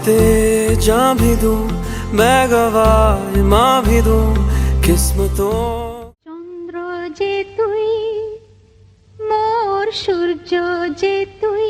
वास्ते जा भी दूं मैं गवाह माँ भी दूं किस्मतों চন্দ্র যে তুই মোর সূর্য যে তুই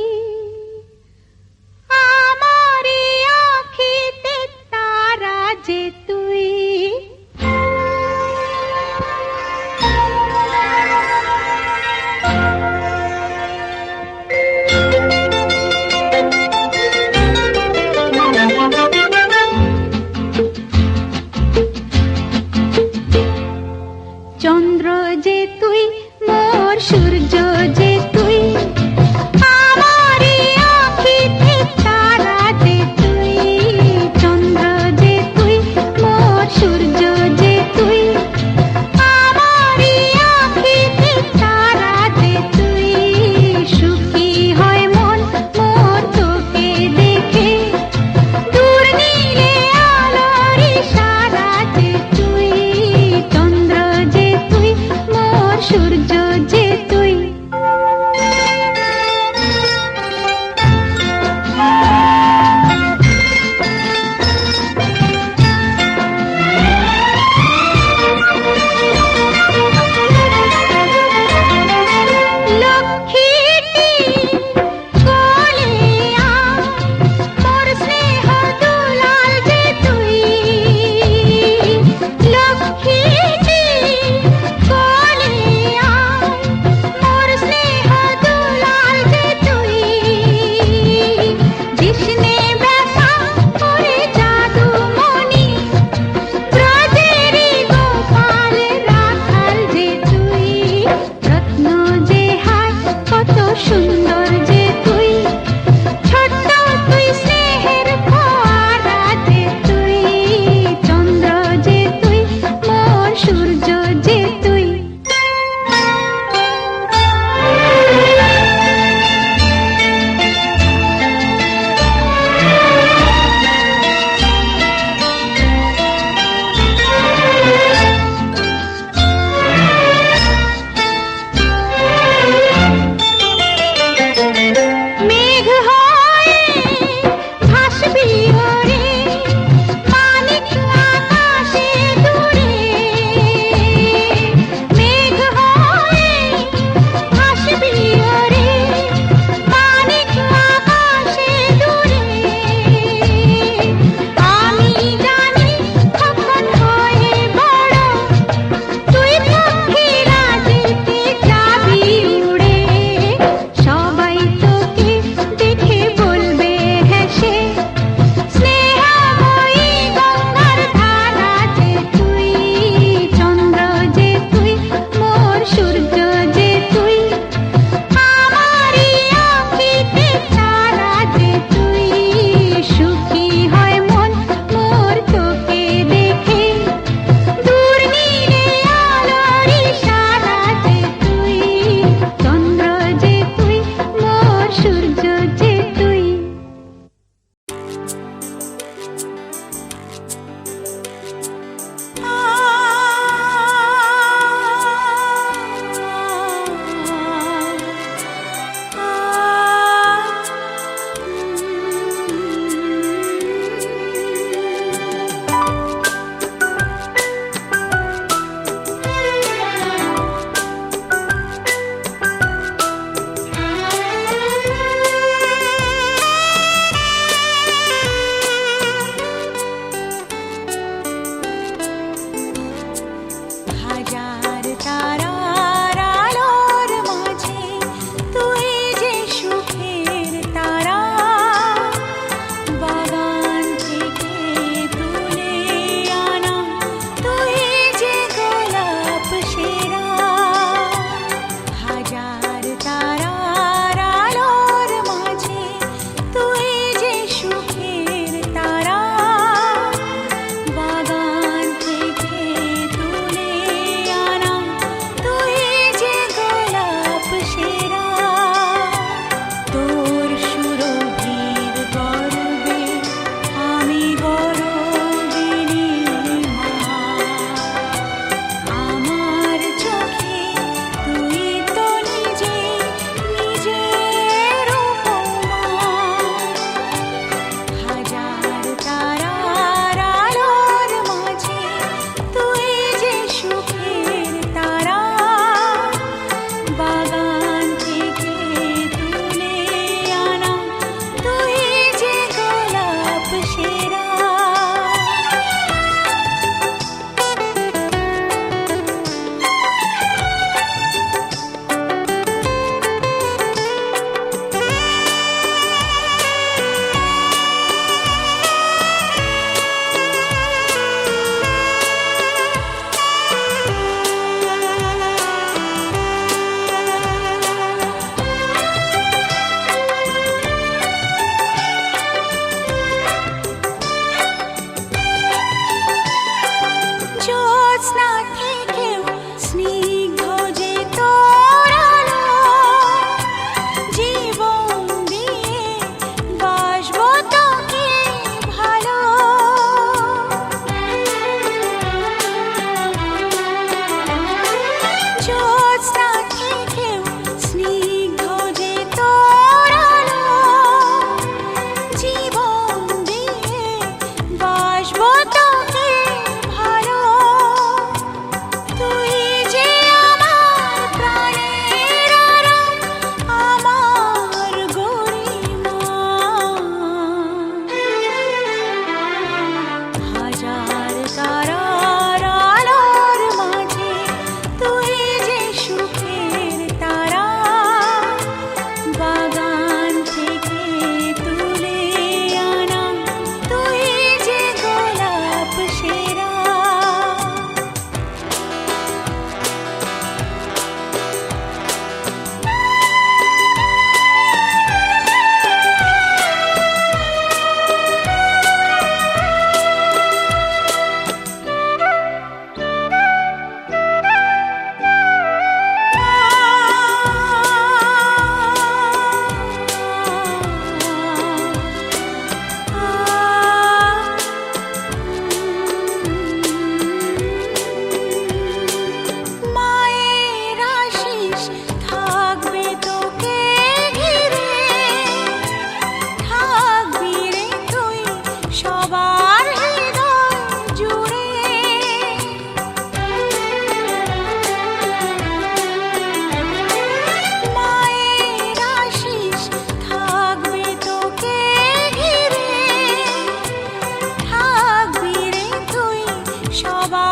好吧。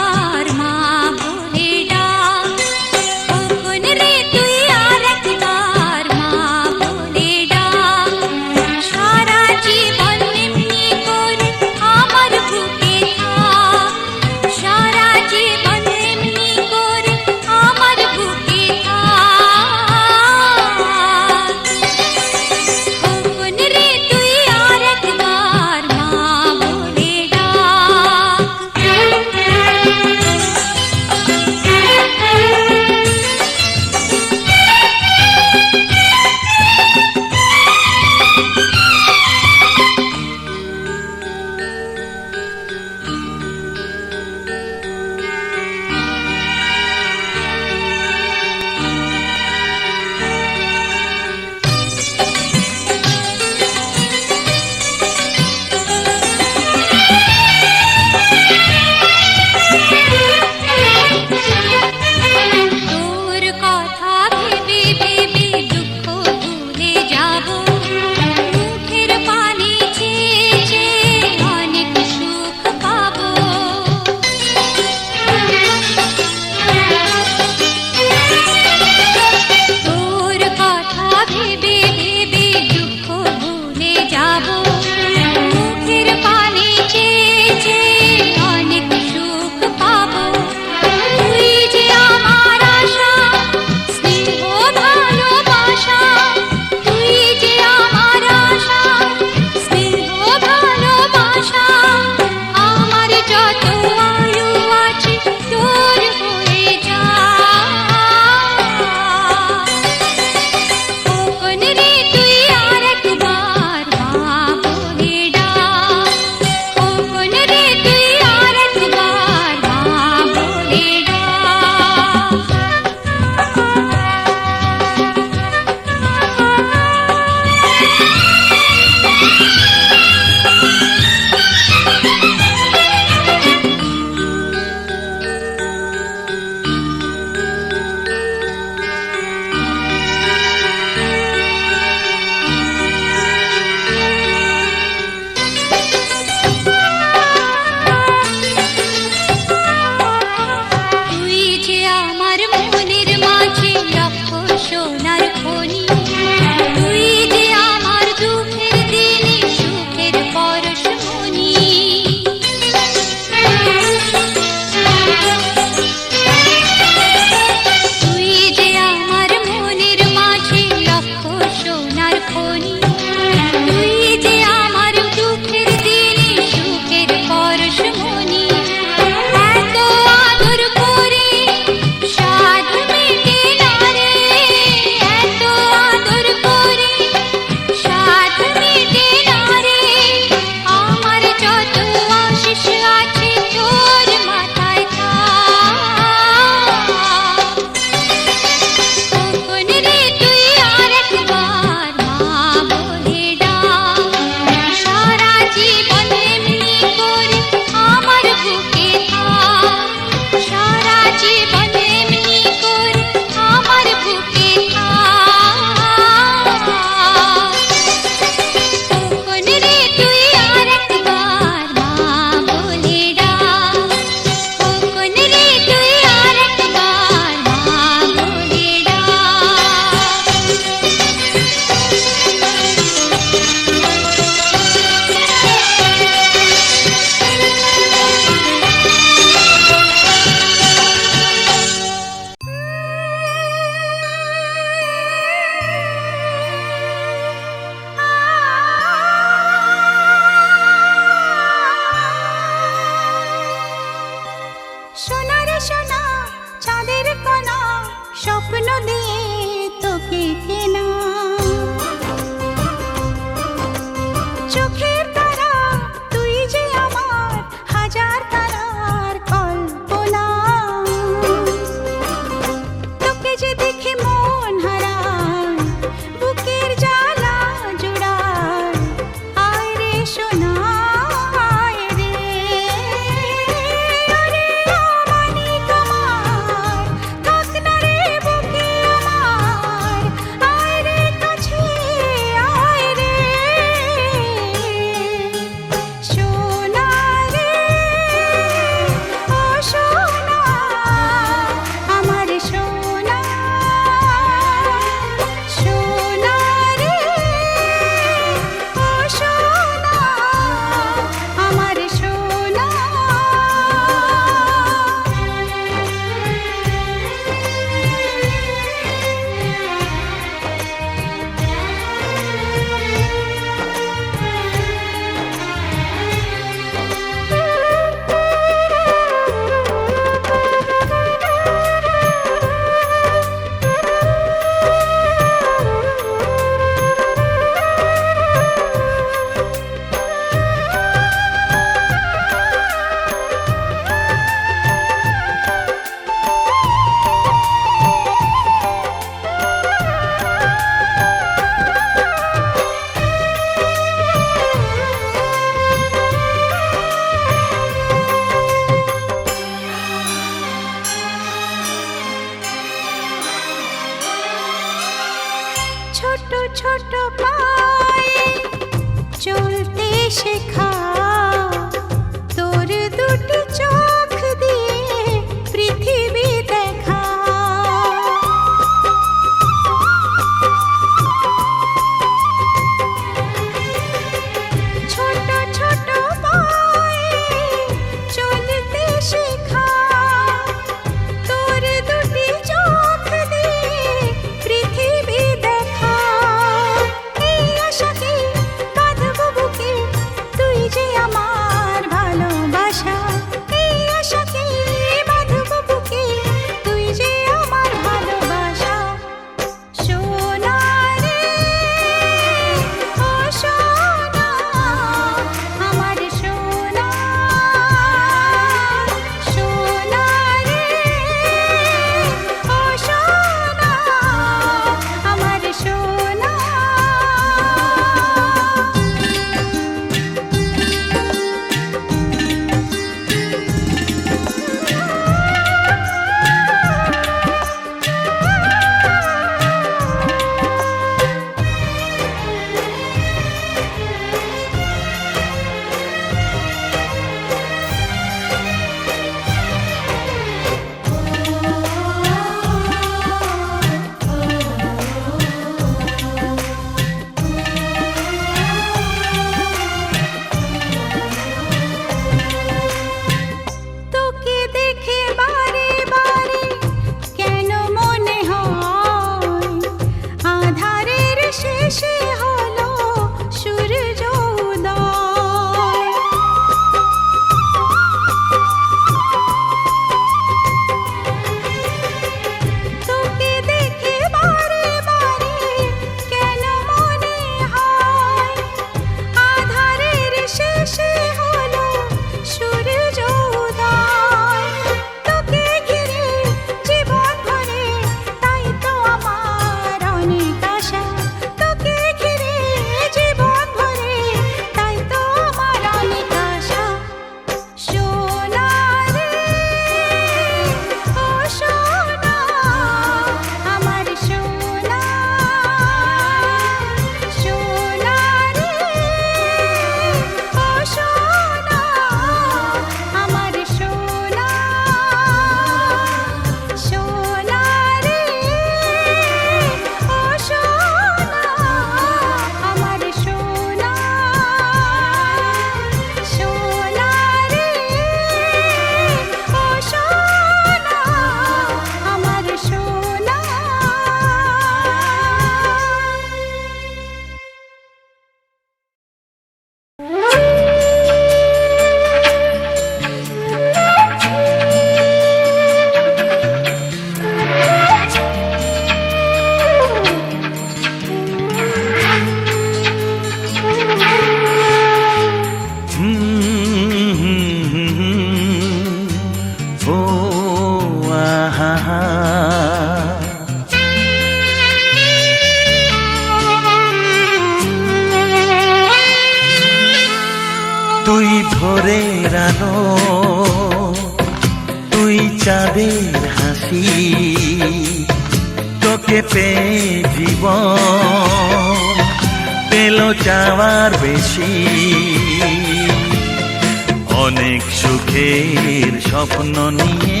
চোখের স্বপ্ন নিয়ে,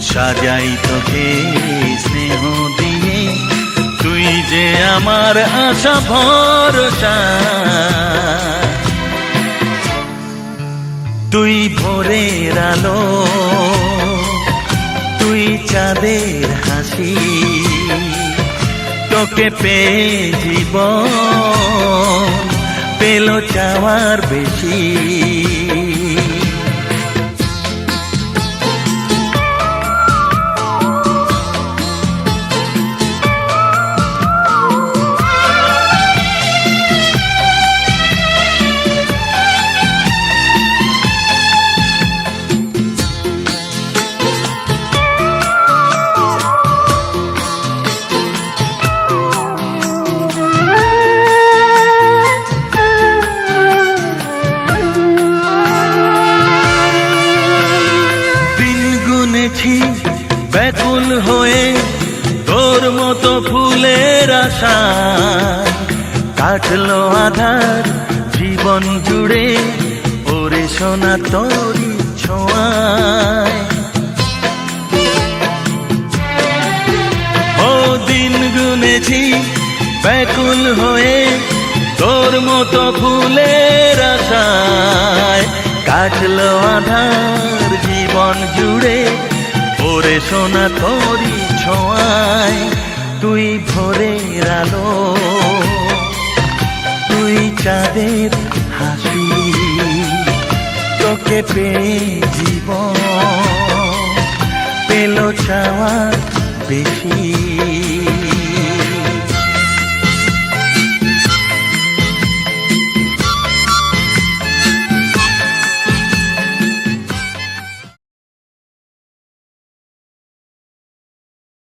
সাজাই তোকে স্নেহ দিয়ে। তুই যে আমার আশা ভরসা, তুই ভোরের আলো, তুই চাঁদের হাসি। তোকে পেয়ে জীব পেল চাওয়ার বেশি। ব্যাকুল হয়ে তোর মতো ফুলের আশায় কাটলো আধার জীবন জুড়ে ওরে সোনা তোরি ছোঁয়ায় তুই ভোরের আলো। তুই চাঁদের হাসি তোকে পেয়ে জীবন, পেল চাওয়া বেশি।